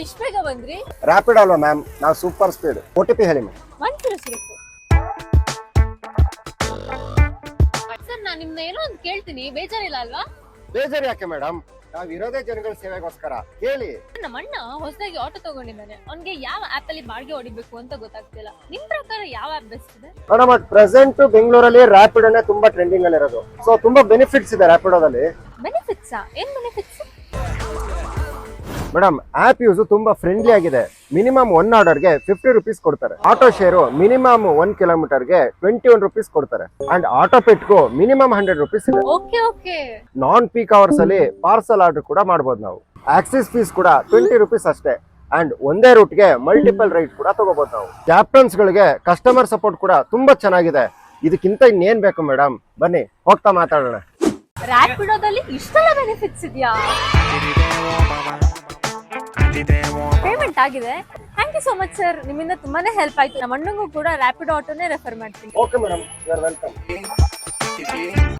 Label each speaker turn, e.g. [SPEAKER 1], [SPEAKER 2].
[SPEAKER 1] ಬಂದ್ರಿ?
[SPEAKER 2] ರ್ಯಾಪಿಡ್ ಅಲ್ವಾ ಮ್ಯಾಮ್ ನಾವು super speed O T P ಹೇಳಿ ಮ್ಯಾಮ್
[SPEAKER 1] ಒಂದ್ ತಿಳಿಸ್ಬೇಕು ಸರ್ ನಾನ್ ನಿಮ್ನ ಏನೋ ಒಂದು ಕೇಳ್ತೀನಿ. ಬೇಜಾರಿಲ್ಲ ಅಲ್ವಾ?
[SPEAKER 2] ಬೇಜಾರು ಯಾಕೆ ಮೇಡಮ್ ನಾವು ಇರೋದೇ ಜನಗಳ ಸೇವೆಗೋಸ್ಕರ. ಕೇಳಿ.
[SPEAKER 1] ನಮ್ಮ ಅಣ್ಣ ಹೊಸದಾಗಿ ಆಟೋ ತಗೊಂಡಿದ್ದಾನೆ. ಅವ್ನಿಗೆ ಯಾವ ಆಪ್ ಅಲ್ಲಿ ಬಾಡಿಗೆ ಹೊಡಿಬೇಕು ಅಂತ ಗೊತ್ತಾಗ್ತಿಲ್ಲ. ನಿಮ್ ಪ್ರಕಾರ ಯಾವ ಆಪ್ ಬೆಸ್ಟ್ ಇದೆ?
[SPEAKER 2] ಮೇಡಮ್ ಅಟ್ ಪ್ರೆಸೆಂಟ್ ಬೆಂಗಳೂರಲ್ಲಿ ರ್ಯಾಪಿಡ್ ಅನ್ನೇ ತುಂಬಾ ಟ್ರೆಂಡಿಂಗ್ ಅಲ್ಲಿ ಇರೋದು ಸೊ ತುಂಬಾ ಬೆನಿಫಿಟ್ಸ್ ಇದೆ ರ್ಯಾಪಿಡೋದಲ್ಲಿ
[SPEAKER 1] ಬೆನಿಫಿಟ್ಸಾ ಏನ್ ಬೆನಿಫಿಟ್ಸ್
[SPEAKER 2] ಮೇಡಮ್ ಆಪ್ ಯೂಸ್ ತುಂಬಾ ಫ್ರೆಂಡ್ಲಿ ಆಗಿದೆ. ಮಿನಿಮಮ್ ಒನ್ ಆರ್ಡರ್ಗೆ ಫಿಫ್ಟಿ ರುಪೀಸ್ ಕೊಡ್ತಾರೆ. ಆಟೋ ಶೇರು ಮಿನಿಮಮ್ ಒನ್ ಕಿಲೋಮೀಟರ್ಗೆ ಟ್ವೆಂಟಿ ಒನ್ ರುಪೀಸ್ ಕೊಡ್ತಾರೆ. ಅಂಡ್ ಆಟೋ ಪೆಟ್ಗೂ ಮಿನಿಮಮ್ ಹಂಡ್ರೆಡ್ ರುಪೀಸ್ ಇದೆ. ನಾನ್ ಪೀಕ್ ಅವರ್ಸ್ ಅಲ್ಲಿ ಪಾರ್ಸಲ್ ಆರ್ಡರ್ ಕೂಡ ಮಾಡಬಹುದು ನಾವು. ಆಕ್ಸಿಸ್ ಫೀಸ್ ಕೂಡ ಟ್ವೆಂಟಿ ರುಪೀಸ್ ಅಷ್ಟೇ. ಅಂಡ್ ಒಂದೇ ರೂಟ್ಗೆ ಮಲ್ಟಿಪಲ್ ರೈಟ್ ಕೂಡ ತಗೋಬಹುದು ನಾವು. ಕ್ಯಾಪ್ಟನ್ಸ್ ಗಳಿಗೆ ಕಸ್ಟಮರ್ ಸಪೋರ್ಟ್ ಕೂಡ ತುಂಬಾ ಚೆನ್ನಾಗಿದೆ. ಇದಕ್ಕಿಂತ ಇನ್ನೇನ್ ಬೇಕು ಮೇಡಮ್ ಬನ್ನಿ ಹೋಗ್ತಾ ಮಾತಾಡೋಣ.
[SPEAKER 1] ರ್ಯಾಪಿಡೋದಲ್ಲಿ ಇಷ್ಟೆಲ್ಲ ಬೆನಿಫಿಟ್ಸ್ ಇದೆಯಾ? ಪೇಮೆಂಟ್ ಆಗಿದೆ. Thank you so much sir ನಿಮ್ಮಿಂದ ತುಂಬಾನೇ ಹೆಲ್ಪ್ ಆಯ್ತು. ನಮ್ಮ ಅಣ್ಣಂಗೂ ಕೂಡ ರ್ಯಾಪಿಡ್ ಆಟೋನೇ ರೆಫರ್ ಮಾಡ್ತೀನಿ.
[SPEAKER 2] Okay madam you are welcome